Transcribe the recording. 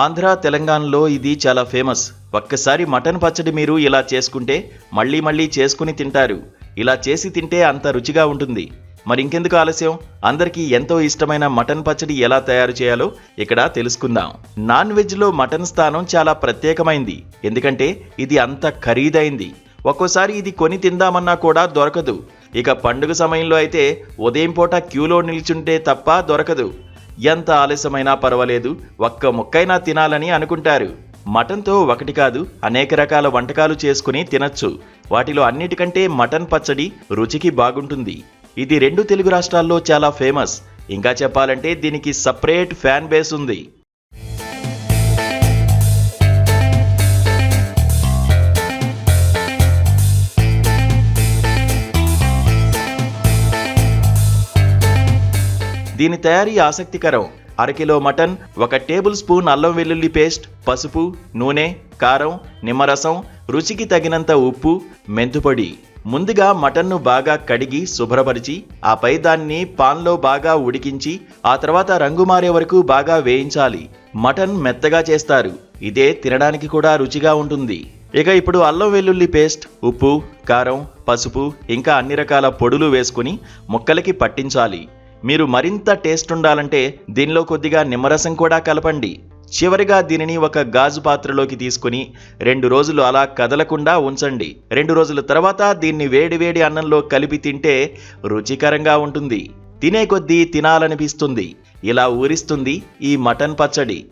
ఆంధ్ర తెలంగాణలో ఇది చాలా ఫేమస్. ఒక్కసారి మటన్ పచ్చడి మీరు ఇలా చేసుకుంటే మళ్ళీ మళ్ళీ చేసుకుని తింటారు. ఇలా చేసి తింటే అంత రుచిగా ఉంటుంది. మరి ఇంకెందుకు ఆలస్యం? అందరికీ ఎంతో ఇష్టమైన మటన్ పచ్చడి ఎలా తయారు చేయాలో ఇక్కడ తెలుసుకుందాం. నాన్ వెజ్లో మటన్ స్థానం చాలా ప్రత్యేకమైంది. ఎందుకంటే ఇది అంత ఖరీదైంది. ఒక్కోసారి ఇది కొని తిందామన్నా కూడా దొరకదు. ఇక పండుగ సమయంలో అయితే ఉదయం పూట క్యూలో నిల్చుంటే తప్ప దొరకదు. ఎంత ఆలస్యమైనా పర్వాలేదు ఒక్క ముక్కైనా తినాలని అనుకుంటారు. మటన్తో ఒకటి కాదు అనేక రకాల వంటకాలు చేసుకుని తినచ్చు. వాటిలో అన్నిటికంటే మటన్ పచ్చడి రుచికి బాగుంటుంది. ఇది రెండు తెలుగు రాష్ట్రాల్లో చాలా ఫేమస్. ఇంకా చెప్పాలంటే దీనికి సపరేట్ ఫ్యాన్ బేస్ ఉంది. దీని తయారీ ఆసక్తికరం. అరకిలో మటన్ ఒక టేబుల్ స్పూన్ అల్లం వెల్లుల్లి పేస్ట్ పసుపు నూనె కారం నిమ్మరసం రుచికి తగినంత ఉప్పు మెంతుపొడి ముందుగా మటన్ను బాగా కడిగి శుభ్రపరిచి ఆపై దాన్ని పాన్లో బాగా ఉడికించి ఆ తర్వాత రంగు మారే వరకు బాగా వేయించాలి. మటన్ మెత్తగా చేస్తారు. ఇదే తినడానికి కూడా రుచిగా ఉంటుంది. ఇక ఇప్పుడు అల్లం వెల్లుల్లి పేస్ట్ ఉప్పు కారం పసుపు ఇంకా అన్ని రకాల పొడులు వేసుకుని ముక్కలకి పట్టించాలి. మీరు మరింత టేస్ట్ ఉండాలంటే దీనిలో కొద్దిగా నిమ్మరసం కూడా కలపండి. చివరిగా దీనిని ఒక గాజు పాత్రలోకి తీసుకుని రెండు రోజులు అలా కదలకుండా ఉంచండి. రెండు రోజుల తర్వాత దీన్ని వేడివేడి అన్నంలో కలిపి తింటే రుచికరంగా ఉంటుంది. తినే కొద్దీ తినాలనిపిస్తుంది. ఇలా ఊరిస్తుంది ఈ మటన్ పచ్చడి.